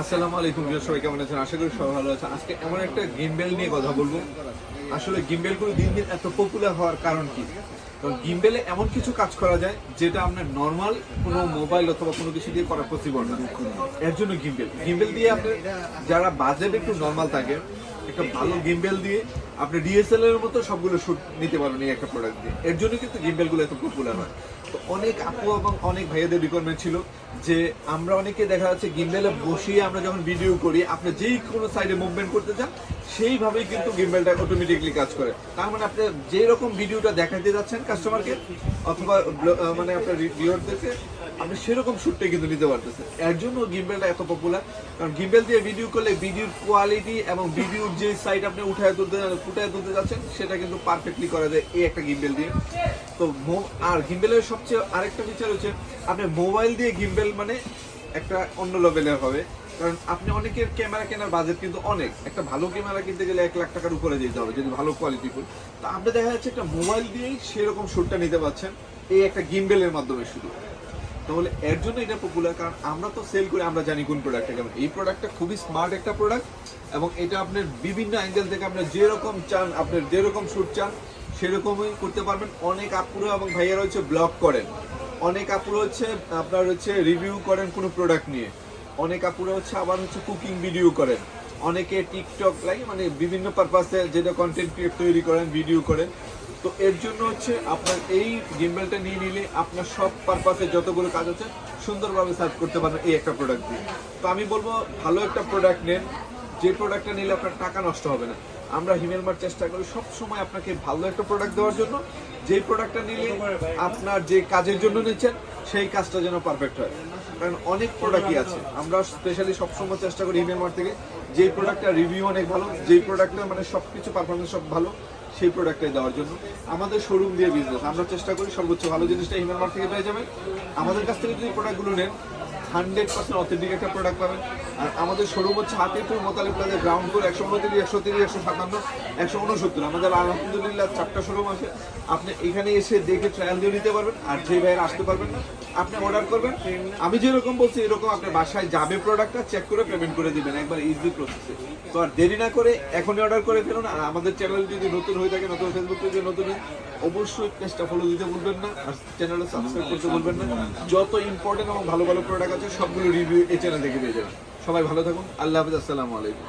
আসসালামু আলাইকুম বিয়ার সবাই কেমন আছেন? আশা করি সবাই ভালো আছেন। আজকে এমন একটা গিম্বেল নিয়ে কথা বলব। আসলে গিম্বেলগুলো দিন দিন এত পপুলার হওয়ার কারণ কি? কারণ গিম্বেলে এমন কিছু কাজ করা যায় যেটা আপনার নর্মাল কোনো মোবাইল অথবা কোনো কিছু দিয়ে করা পসিবল না। এর জন্য গিম্বেল গিম্বেল দিয়ে আপনি যারা বাজেট একটু নর্মাল থাকে, একটা ভালো গিম্বেল দিয়ে আপনি ডিএসএল এর মতো সবগুলো শুট নিতে পারবেন এই একটা প্রোডাক্ট দিয়ে। এর জন্য কিন্তু গিম্বেলগুলো এত পপুলার হয়। তো অনেক আপু এবং অনেক ভাইয়াদের রিকোয়ারমেন্ট ছিল যে আমরা অনেকে দেখা যাচ্ছে গিম্বেলে বসিয়ে আমরা যখন ভিডিও করি, আপনি যেই কোনো সাইডে মুভমেন্ট করতে চান সেইভাবেই কিন্তু গিম্বেলটা অটোমেটিকলি কাজ করে। তার মানে আপনি যেই রকম ভিডিওটা দেখাতে যাচ্ছেন কাস্টমারকে অথবা মানে আপনার ভিউয়ারদেরকে আপনি সেরকম শ্যুটটা কিন্তু নিতে পারতেছেন। এর জন্য গিম্বেলটা এত পপুলার কারণ গিম্বেল দিয়ে ভিডিও করলে ভিডিওর কোয়ালিটি এবং ভিডিওর যে সাইড আপনি উঠায় তুলতে ফুটায় তুলতে যাচ্ছেন, সেটা কিন্তু পারফেক্টলি করা যায় এই একটা গিম্বেল দিয়ে। তো আর গিম্বেলের সবচেয়ে আরেকটা ফিচার হচ্ছে, আপনি মোবাইল দিয়ে গিম্বেল মানে একটা অন্য লেভেলের হবে। কারণ আপনি অনেকের ক্যামেরা কেনার বাজেট কিন্তু অনেক। একটা ভালো ক্যামেরা কিনতে গেলে এক লাখ টাকার উপরে যেতে হবে যদি ভালো কোয়ালিটি ফুল তো আপনি দেখা যাচ্ছে একটা মোবাইল দিয়েই সেরকম শ্যুটটা নিতে পারছেন, এই একটা গিম্বেলের মাধ্যমে শুধু। তাহলে এর জন্য এটা পপুলার কারণ আমরা তো সেল করি, আমরা জানি কোন প্রোডাক্টটা কেমন। এই প্রোডাক্টটা খুবই স্মার্ট একটা প্রোডাক্ট এবং এটা আপনার বিভিন্ন অ্যাঙ্গেল থেকে আপনার যেরকম চান, আপনার যেরকম শ্যুট চান, সেরকমই করতে পারবেন। অনেক আপুরো এবং ভাইয়ারা হচ্ছে ব্লগ করেন। অনেক আপুরো হচ্ছে আপনার হচ্ছে রিভিউ করেন কোনো প্রোডাক্ট নিয়ে। অনেক আপুরো হচ্ছে আবার হচ্ছে কুকিং ভিডিও করেন। অনেকে টিকটক লাগে মানে বিভিন্ন পারপাসে যেটা কন্টেন্ট ক্রিয়েট তৈরি করেন ভিডিও করেন। তো এর জন্য হচ্ছে আপনার এই গিম্বেলটা নিয়ে নিলে আপনার সব পারপাসে যতগুলো কাজ আছে সুন্দরভাবে সার্চ করতে পারবেন এই একটা প্রোডাক্ট দিয়ে। তো আমি বলব ভালো একটা প্রোডাক্ট নেন। যে প্রোডাক্টটা নিলে আপনার টাকা নষ্ট হবে না। আমরা হিমেলমার চেষ্টা করি সব সময় আপনাকে ভালো একটা প্রোডাক্ট দেওয়ার জন্য। যেই প্রোডাক্টটা নিলে আপনার যে কাজের জন্য নিচ্ছেন সেই কাজটা যেন পারফেক্ট হয়। কারণ অনেক প্রোডাক্টই আছে। আমরা স্পেশালি সবসময় চেষ্টা করি হিমেলমার থেকে, যেই প্রোডাক্টটা রিভিউ অনেক ভালো, যেই প্রোডাক্টটা মানে সব কিছু পারফরমেন্স সব ভালো, সেই প্রোডাক্টটাই দেওয়ার জন্য। আমাদের শোরুম দিয়ে বিজনেস আমরা চেষ্টা করি সর্বোচ্চ ভালো জিনিসটা মার্ট থেকে পেয়ে যাবেন। আমাদের কাছ থেকে যদি প্রোডাক্টগুলো নেন হান্ড্রেড পার্সেন্ট অথেন্টিক একটা প্রোডাক্ট পাবেন। আর আমাদের শোরুম হচ্ছে Hatipur Motali plaza ground floor একশো উনত্রিশ, একশো তিরিশ, একশো সাতান্ন, একশো উনসত্তর। আমাদের আলহামদুলিল্লাহ চারটা শোরুম আছে। আপনি এখানে এসে দেখে ট্রায়াল দিয়ে নিতে পারবেন, আর যে ভাইয়ের আসতে পারবেন না, আপনি অর্ডার করবেন। আমি যেরকম বলছি, এরকম আপনার বাসায় যাবে প্রোডাক্টটা চেক করে পেমেন্ট করে দিবেন, একবার ইজি প্রসেসে তো আর দেরি না করে এখনই অর্ডার করে ফেলুন, আর আমাদের চ্যানেল যদি নতুন হয়ে থাকে, নতুন ফেসবুক পেজে নতুন অবশ্যই পেজটা ফলো দিতে ভুলবেন না, আর চ্যানেলটা সাবস্ক্রাইব করতে ভুলবেন না। যত ইম্পর্টেন্ট এবং ভালো ভালো প্রোডাক্ট আছে সবগুলো রিভিউ এই চ্যানেল থেকে পেয়ে যাবেন। সবাই ভালো থাকুন। আল্লাহ হাফিজ আসসালামু আলাইকুম।